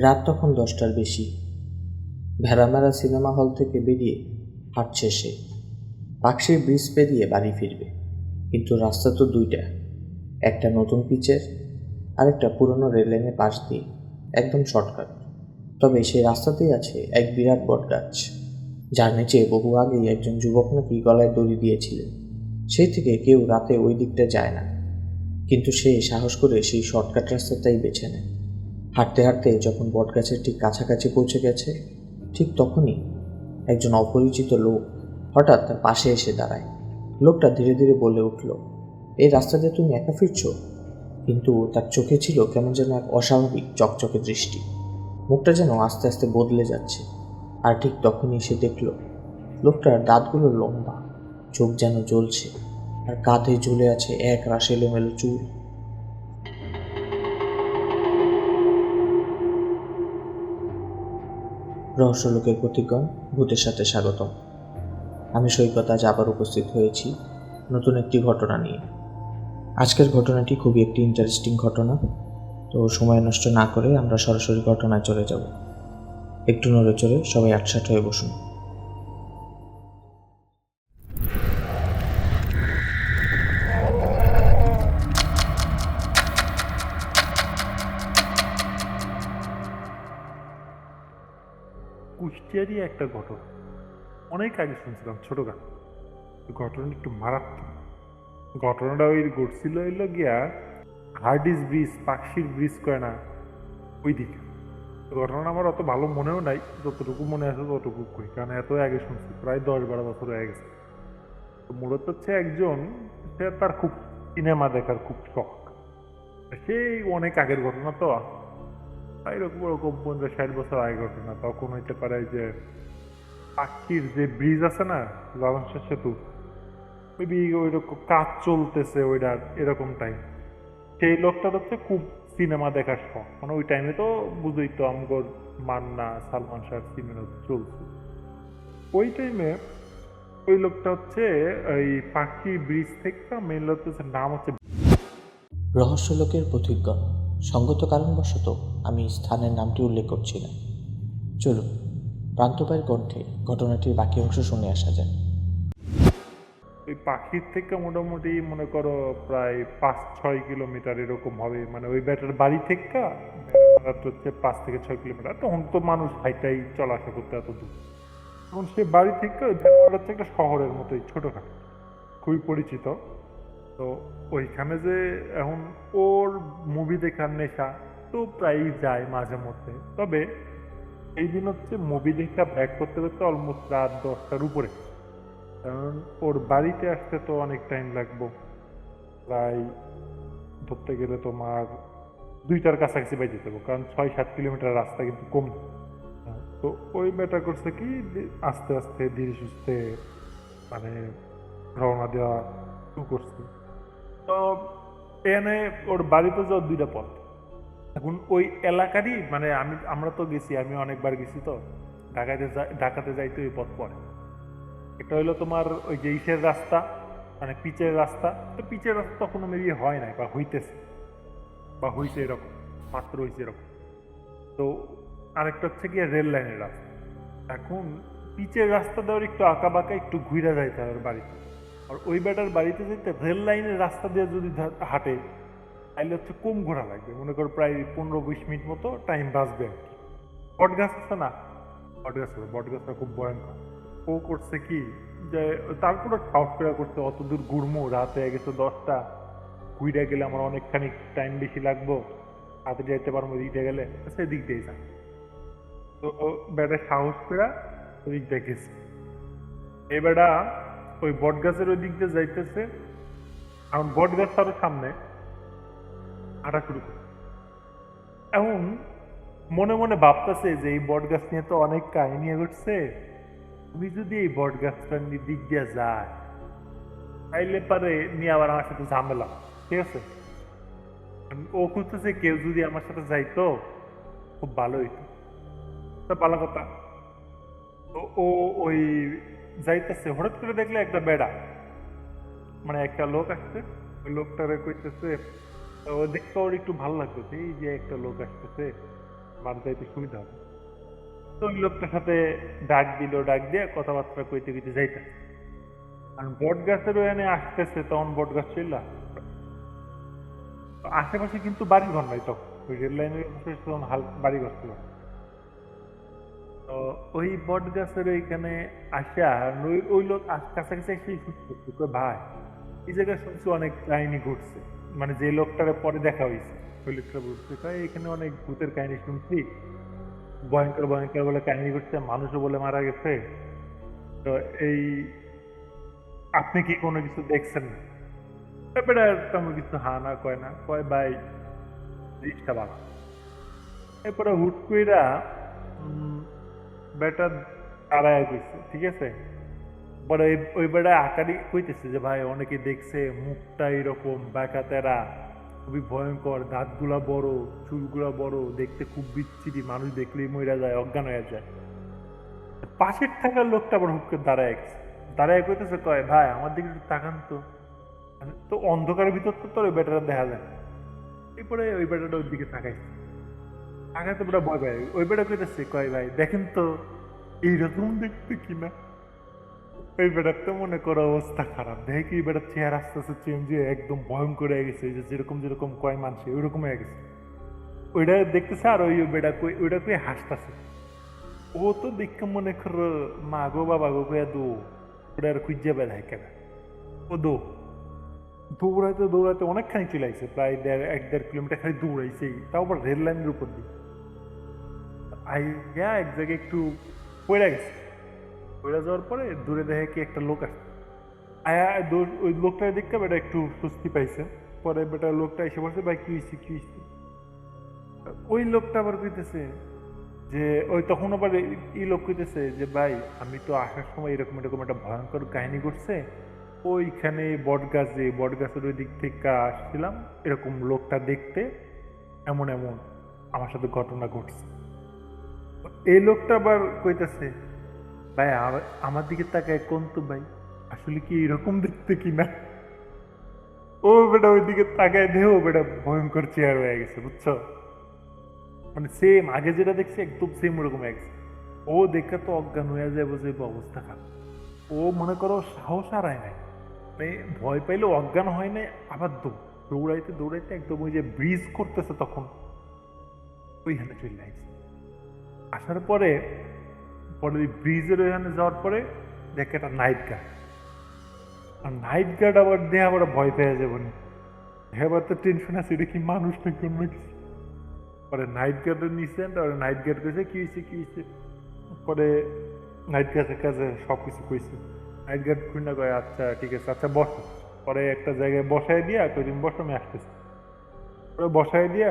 রাত তখন দশটার বেশি। ভেড়ামেরা সিনেমা হল থেকে বেরিয়ে হাঁটছে সে। পাকশির ব্রিজ পেরিয়ে বাড়ি ফিরবে। কিন্তু রাস্তা তো দুইটা। একটা নতুন পিচের, আরেকটা পুরনো রেল লাইনের পাশ দিয়ে। একদম শর্টকাট। তবে সেই রাস্তাতেই আছে এক বিরাট বটগাছ। যার নিচে বহু আগেই একজন যুবক নাকি গলায় দড়ি দিয়েছিলেন। সেই থেকে কেউ রাতে ওই দিকটা যায় না। কিন্তু সে সাহস করে সেই শর্টকাট রাস্তাটাই বেছে নেয়। হাঁটতে হাঁটতে যখন বটগাছের ঠিক কাছাকাছি পৌঁছে গেছে, ঠিক তখনই একজন অপরিচিত লোক হঠাৎ তার পাশে এসে দাঁড়ায়। লোকটা ধীরে ধীরে বলে উঠল, এই রাস্তা দিয়ে তুমি একা ফিরছো? কিন্তু তার চোখে ছিল কেমন যেন এক অস্বাভাবিক চকচকে দৃষ্টি। মুখটা যেন আস্তে আস্তে বদলে যাচ্ছে। আর ঠিক তখনই সে দেখল, লোকটার দাঁতগুলো লম্বা, চোখ যেন জ্বলছে, আর কাঁধে ঝুলে আছে এক রাশ এলোমেলো চুল। রহস্য লোকের ভূতের সাথে স্বাগতম। আমি সৈকত আজ আবার উপস্থিত হয়েছি নতুন একটি ঘটনা নিয়ে। আজকের ঘটনাটি খুবই একটি ইন্টারেস্টিং ঘটনা, তো সময় নষ্ট না করে আমরা সরাসরি ঘটনায় চলে যাব। একটু নড়ে চড়ে সবাই আটসাট হয়ে বসুন। কুষ্টিয়ারই একটা ঘটনা। অনেক আগে শুনছিলাম ছোটখাটো। ঘটনাটা একটু মারাত্মক। ঘটনাটা ওই ঘটছিল হইল গিয়া হার্ডিস ব্রিজ পাকশির ব্রিজ কয় না ওই দিকে ঘটনাটা আমার অত ভালো মনেও নাই, যতটুকু মনে আছে ততটুকু কই, কারণ এত আগে শুনছি, প্রায় দশ বারো বছর হয়ে গেছে। তো মূলত হচ্ছে একজন, সে তার খুব সিনেমা দেখার খুব শখ। সেই অনেক আগের ঘটনা তো। এরকম ওরকম পঞ্চাশ ষাট বছর আগে ঘটনা, তখন হইতে পারে যে পাখির যে ব্রিজ আছে না লালনশাহ সেতু মেবি ওইরকম কাজ চলতেছে ওইটার এরকম টাইম সেই লোকটা হচ্ছে খুব সিনেমা দেখার শখ। মানে ওই টাইমে তো বুঝই তো আমগর মান্না, সালমান শাহ সিনেমা চলছে। ওই টাইমে ওই লোকটা হচ্ছে ওই পাখি ব্রিজ থেকে মেন হচ্ছে নাম হচ্ছে রহস্য লোকের প্রতিজ্ঞা, সঙ্গত কারণবশত আমি স্থানের নামটি উল্লেখ করছি না। চলুন প্রান্তপায়ের কণ্ঠে ঘটনাটির বাকি অংশ শুনে আসা যায় ওই পাখির থেকে মোটামুটি মনে করো প্রায় পাঁচ, ছয় কিলোমিটার এরকম হবে। মানে ওই ব্যাটার বাড়ি থেকে হচ্ছে পাঁচ থেকে ছয় কিলোমিটার। তখন তো মানুষ হাইটাই চলাফেরা করতে এত দূর। তখন সে বাড়ি থেকে ওই ব্যাপারটা হচ্ছে একটা শহরের মতোই, ছোটোখাটো, খুবই পরিচিত। তো ওইখানে যে এখন ওর মুভি দেখার নেশা তো প্রায়ই যায় মাঝে মধ্যে। তবে এই দিন হচ্ছে মুভি দেখা ব্যাক করতে করতে অলমোস্ট রাত দশটার উপরে। কারণ ওর বাড়িতে আসতে তো অনেক টাইম লাগবো। প্রায় ধরতে গেলে তোমার দুইটার কাছাকাছি বাইতে যাব, কারণ ছয় সাত কিলোমিটার রাস্তা কিন্তু কম। তো ওই ব্যাটা করছে কি আস্তে আস্তে, ধীরে সুস্থে মানে রওনা দেওয়া শুরু করছে। তো এনে ওর বাড়িতে যাওয়ার দুইটা পথ। এখন ওই এলাকারই মানে আমি, আমরা তো গেছি, আমি অনেকবার গেছি তো। ঢাকাতে ঢাকাতে যাইতে ওই পথ পড়ে। এটা হলো তোমার ওই যে ইসের রাস্তা মানে পিচের রাস্তা। তো পিচের রাস্তা তখনও মেবি হয় নাই, বা হইতেছে। বা হইছে এরকম, মাত্র হইছে এরকম। তো আরেকটা হচ্ছে গিয়ে রেল লাইনের রাস্তা। এখন পিচের রাস্তা দেওয়ার একটু আঁকা বাঁকা একটু ঘুরে যাইতে হবে বাড়িতে। আর ওই বেটার বাড়িতে যেতে রেল লাইনের রাস্তা দিয়ে যদি হাঁটে তাহলে হচ্ছে কম ঘোরা লাগবে। মনে করো প্রায় পনেরো বিশ মিনিট মতো টাইম বাঁচবে আর কি। বট গাছ আছে না? বট গাছ আছে বট গাছটা খুব ভয়ঙ্কর। ও করছে কি যে তারপরে সাহস করে করছে, অত দূর ঘুরমু, রাতে গেছে দশটা। ঘুরে গেলে আমার অনেকখানি টাইম বেশি লাগবো। হাতে যাইতে পারব দিকটা গেলে, সেদিক দিয়ে যা তো বেটা সাহস করে ওই দিক দিয়ে গেছে। বেটা ওই বট গাছের ওই দিক দিয়ে যাইতেছে। কারণ বট গাছ আরও সামনে। হাঁটা শুরু করে। এখন মনে মনে ভাবতেছে যে এই বট গাছ নিয়ে তো অনেক কাহিনী ঘটছে। তুমি যদি এই বট গাছটার নি- দিক দিয়ে যায় তাইলে পারে নিয়ে আবার আমার সাথে ঝামেলা, ঠিক আছে? ও খুঁজতেছে কেউ যদি আমার সাথে যাইতো, খুব ভালো হইতো। তো ভালো কথা। ও ওই যাইতেছে, হঠাৎ করে দেখলে একটা বেড়া। মানে একটা লোক আসছে, ওই লোকটারে কইতেছে ও দেখতে ওর একটু ভালো লাগতেছে এই যে একটা লোক আসতেছে, বাড়ি যাইতে সুবিধা হবে। তো ওই লোকটার সাথে ডাক দিল, ডাক দিয়ে কথাবার্তা কইতে কইতে যাইতে আর বট গাছের ওখানে আসতেছে, তখন বট গাছ চললা আশেপাশে কিন্তু বাড়ি ঘর নাই তখন। ওই রেল লাইনের তখন হাল বাড়ি ঘর ছিল। তো ওই বট গাছের ওইখানে আসা ওই লোক কাছাকাছি এসে ভাই, এই জায়গায় শুনছি অনেক কাহিনী ঘটছে। মানে যে লোকটারে পরে দেখা হয়েছে ওই লোকটা বলছে কয় এখানে অনেক ভূতের কাহিনী শুনছি। ভয়ঙ্কর ভয়ঙ্কর বলে কাহিনী ঘটছে মানুষও বলে মারা গেছে। তো এই, আপনি কি কোনো কিছু দেখছেন এবারে তেমন কিছু হা না, কয় না, কয় ভাই জিনিসটা ভালো। এরপরে হুট কইরা বেটা দাঁড়ায় গেছে, ঠিক আছে? পরে ওই- ওই বেড়া আকারই কইতেছে যে, ভাই, অনেকে দেখছে মুখটা এরকম তেরা, খুবই ভয়ঙ্কর, দাঁতগুলা বড়, চুলগুলা বড়, দেখতে খুব বিচ্ছিরি, মানুষ দেখলেই মইরা যায়, অজ্ঞান হয়ে যায়। পাশের থাকার লোকটা আবার হুক দাঁড়ায় গেছে। দাঁড়ায় কইতেছে, কয়, ভাই, আমার দিকে একটু তাকান তো। তো অন্ধকারের ভিতর তো তোর ওই বেটাটা দেখা যায় এরপরে ওই বেটাটা ওর দিকে তাকাইছে। তাকাইতে পুরো ভয় পায়। ওই বেটা কইতেছে, কয়, ভাই, দেখেন তো, এইরকম দেখতে কিনা? ওই বেটার তো মনে করো অবস্থা খারাপ। দেখে কি বেটার চেহারা আস্তে আস্তে চেঞ্জ হয়ে একদম ভয়ঙ্কর হয়ে গেছে যে যেরকম যেরকম কয় মানুষ ওইরকম হয়ে গেছে। ওইটা দেখতেছে আর ওই বেটা কই ওইটা কই হাসতেছে। ও তো দেখে মনে করো মা গো বাবা গো কয়া দো, ওটা আর খুঁজে বেড়ায় কেন? ও দো। দৌড়াইতে দৌড়াইতে অনেকখানি চলে আসছে প্রায় দেড় এক দেড় কিলোমিটার খালি দৌড়াইছে, তাও আবার রেল লাইনের উপর দিয়ে। আইয়া এক জায়গায় একটু পড়ে গেছে। পড়ে যাওয়ার পরে দূরে দেখে কি একটা লোক আসছে আয়া ওই লোকটা দেখতে বেটা একটু স্বস্তি পাইছে। পরে বেটা লোকটা এসে বলছে, ভাই, কি হয়েছে কি হয়েছে ওই লোকটা আবার কইতেছে যে, ওই তখন আবার এই লোক কইতেছে যে, ভাই, আমি তো আসার সময় এরকম এরকম একটা ভয়ঙ্কর কাহিনী ঘটছে। ওইখানে বট গাছে বট গাছের ওই দিক থেকে আসছিলাম, এরকম লোকটা দেখতে এমন এমন আমার সাথে ঘটনা ঘটছে। এই লোকটা আবার কইতেছে ভাই আম- আমার দিকে তাকায় কোন তো ভাই? আসলে কি এরকম দেখতে কি না ও বেটা ওই দিকে তাকায় দেহ বেটা, ভয়ঙ্কর চেয়ার হয়ে গেছে, বুঝছ? মানে সেম আগে যেটা দেখছি একদম সেম ওরকম হয়ে গেছে। ও দেখে তো অজ্ঞান হয়ে যায়, বুঝে অবস্থা খারাপ। ও মনে করো সাহস হারায় নাই। মানে ভয় পাইলে অজ্ঞান হয় নাই, আবার দৌড় দৌড়াইতে দৌড়াইতে একদম ওই যে ব্রিজ করতেছে তখন। ওইখানে চলে আসছে আসার পরে পরে ওই ব্রিজের ওইখানে যাওয়ার পরে দেখে একটা নাইট গার্ড আর নাইট গার্ড আবার দেহে আবার ভয় পেয়ে যাব না। এবার তো টেনশন আছে, এটা কি মানুষ নাকি অন্য কিছু? পরে নাইট গার্ডের নিছেন তারপরে নাইট গার্ড কইছে, কি হয়েছে কি হয়েছে পরে নাইট গার্ডের কাছে সব কিছু কইছে। নাইট গার্ড খুঁজে কয় আচ্ছা ঠিক আছে আচ্ছা বসো। পরে একটা জায়গায় বসায় দিয়া কদিন বসো, আমি আসতেছি। পরে বসায় দিয়া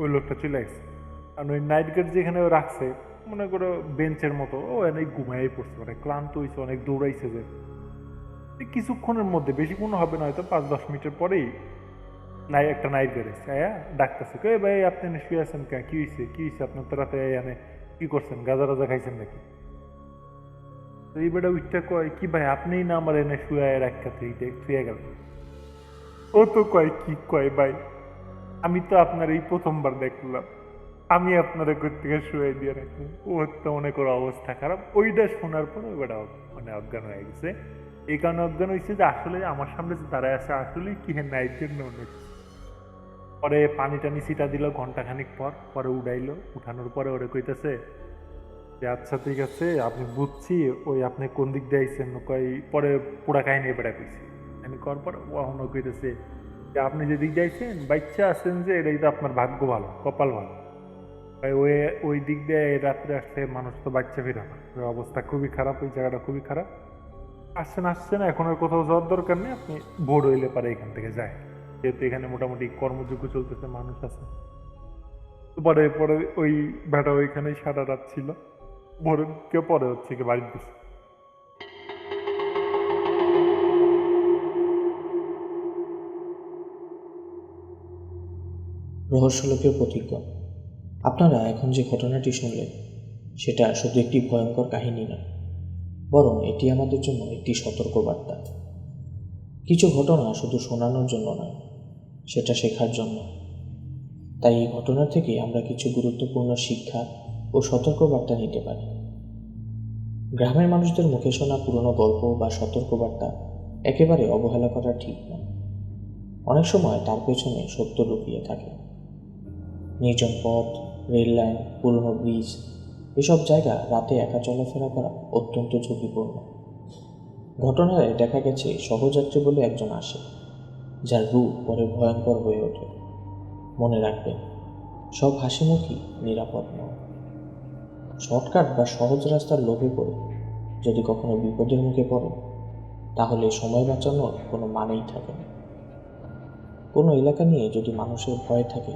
ওই লোকটা চলে আসছে আর ওই নাইট গার্ড যেখানে ও রাখছে মনে করো বেঞ্চের মতো, ও এনে ঘুমাই পড়ছে মানে ক্লান্ত হয়েছে অনেক দৌড়াইছে যে। কিছুক্ষণের মধ্যে বেশিক্ষণ হবে না, হয়তো পাঁচ দশ মিনিটের পরেই নাই, একটা নাইট বেড়েছে হ্যাঁ ডাকতেছে কে ভাই, আপনি এনে শুয়ে আছেন কেন? কি হয়েছে কি হয়েছে আপনার তো রাতে এনে কি করছেন? গাজা রাজা খাইছেন নাকি? তো এই বেটা উঠটা কয়, কি ভাই, আপনিই না আমার এনে শুয়ে রাখাতে শুয়ে গেল। ও তো কয়, কি কয় ভাই? আমি তো আপনার এই প্রথমবার দেখলাম। আমি আপনাদের আপনারা থেকে শুয়ে দিয়ে রাখি। ও তো মনে করো অবস্থা খারাপ। ওইটা শোনার পর ওই বেটা মানে অজ্ঞান হয়ে গেছে। এই কারণে অজ্ঞান হয়েছে যে আসলে আমার সামনে যে দাঁড়ায় আছে, আসলে কি নাইট জন্য অন্য কিছু। পরে পানি টানি সিটা দিল ঘন্টাখানিক পর, পরে উড়াইলো। উঠানোর পরে ওরে কইতেছে, যে আচ্ছা ঠিক আছে, আপনি বুঝছি, ওই আপনি কোন দিক দিয়ে আইছেন? কই পরে পুরা কাহিনী বেড়া কইছি। আমি কর পর ওখানে কইতেছে যে আপনি যে দিক দিয়ে আইছেন, বাচ্চা আছেন যে, এটাই তো আপনার ভাগ্য ভালো, কপাল ভালো। ওই ওই দিক দিয়ে রাত্রে আসছে, মানুষ তো বাচ্চা ফিরে অবস্থা খুবই খারাপ, ওই জায়গাটা খুবই খারাপ। আসছেন আসছেন, এখন আর কোথাও যাওয়ার দরকার নেই, আপনি ভোর হইলে পারে এখান থেকে যায়। যেহেতু এখানে মোটামুটি কর্মযোগ্য চলতেছে, মানুষ আছে। পরে পরে ওই ভেটা ওইখানেই সারা রাত ছিল। ভোরের কে পরে হচ্ছে কি বাড়ির দিছে রহস্যলোকের প্রতিজ্ঞা। আপনারা এখন যে ঘটনাটি শুনলেন, সেটা শুধু একটি ভয়ঙ্কর কাহিনী নয়, বরং এটি আমাদের জন্য একটি সতর্কবার্তা। কিছু ঘটনা শুধু শোনানোর জন্য নয়, সেটা শেখার জন্য। তাই এই ঘটনা থেকে আমরা কিছু গুরুত্বপূর্ণ শিক্ষা ও সতর্কবার্তা নিতে পারি। গ্রামের মানুষদের মুখে শোনা পুরনো গল্প বা সতর্কবার্তা একেবারে অবহেলা করা ঠিক নয়। অনেক সময় তার পেছনে সত্য লুকিয়ে থাকে। নির্জন পথ রেল লাইন, পুরনো ব্রিজ, এসব জায়গা রাতে একা চলাফেরা করা অত্যন্ত ঝুঁকিপূর্ণ। ঘটনায় দেখা গেছে সহযাত্রী বলে একজন আসে, যার রূপ পরে ভয়ঙ্কর হয়ে ওঠে। মনে রাখবেন, সব হাসিমুখী নিরাপদ নয়। শর্টকাট বা সহজ রাস্তার লোভে পড়ে যদি কখনো বিপদের মুখে পড়েন, তাহলে সময় বাঁচানোর কোনো মানেই থাকে না। কোনো এলাকা নিয়ে যদি মানুষের ভয় থাকে,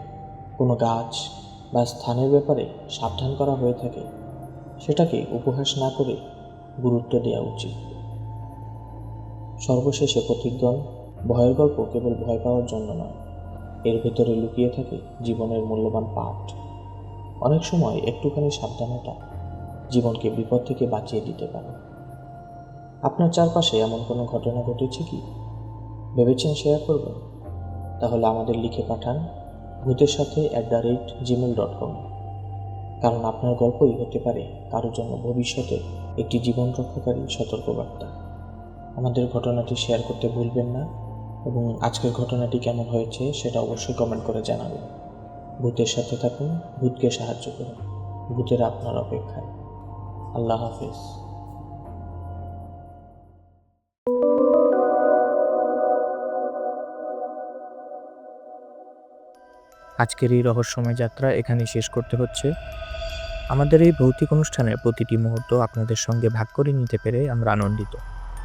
কোনো গাছ বা স্থানের ব্যাপারে সাবধান করা হয়ে থাকে, সেটাকে উপহাস না করে গুরুত্ব দেওয়া উচিত। সর্বশেষে প্রতিজ্ঞান ভয়ের গল্প কেবল ভয় পাওয়ার জন্য নয়, এর ভেতরে লুকিয়ে থাকে জীবনের মূল্যবান পাঠ। অনেক সময় একটুখানি সাবধানতা জীবনকে বিপদ থেকে বাঁচিয়ে দিতে পারে। আপনার চারপাশে এমন কোনো ঘটনা ঘটেছে কি? ভেবেছেন শেয়ার করবেন? তাহলে আমাদের লিখে পাঠান ভূতের সাথে at the rate Gmail dot com কারণ আপনার গল্পই হতে পারে কারোর জন্য ভবিষ্যতে একটি জীবন রক্ষাকারী সতর্কবার্তা। আমাদের ঘটনাটি শেয়ার করতে ভুলবেন না এবং আজকের ঘটনাটি কেমন হয়েছে সেটা অবশ্যই কমেন্ট করে জানাবেন। ভূতের সাথে থাকুন, ভূতকে সাহায্য করুন। ভূতের আপনার অপেক্ষায়। আল্লাহ হাফেজ। আজকের এই রহস্যময় যাত্রা এখানে শেষ করতে হচ্ছে। আমাদের এই ভৌতিক অনুষ্ঠানের প্রতিটি মুহূর্ত আপনাদের সঙ্গে ভাগ করে নিতে পেরে আমরা আনন্দিত।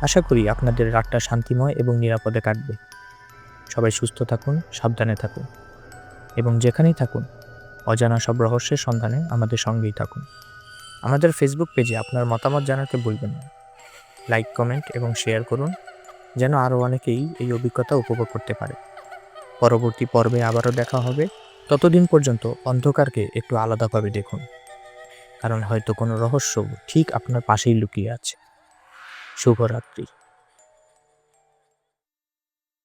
আশা করি আপনাদের রাতটা শান্তিময় এবং নিরাপদে কাটবে। সবাই সুস্থ থাকুন, সাবধানে থাকুন এবং যেখানেই থাকুন, অজানা সব রহস্যের সন্ধানে আমাদের সঙ্গেই থাকুন। আমাদের ফেসবুক পেজে আপনার মতামত জানাতে ভুলবেন না। লাইক কমেন্ট এবং শেয়ার করুন, যেন আরও অনেকেই এই অভিজ্ঞতা উপভোগ করতে পারে। পরবর্তী পর্বে আবারও দেখা হবে। ততদিন পর্যন্ত অন্ধকারকে একটু আলাদাভাবে দেখুন, কারণ হয়তো কোনো রহস্য ঠিক আপনার পাশেই লুকিয়ে আছে। শুভরাত্রি।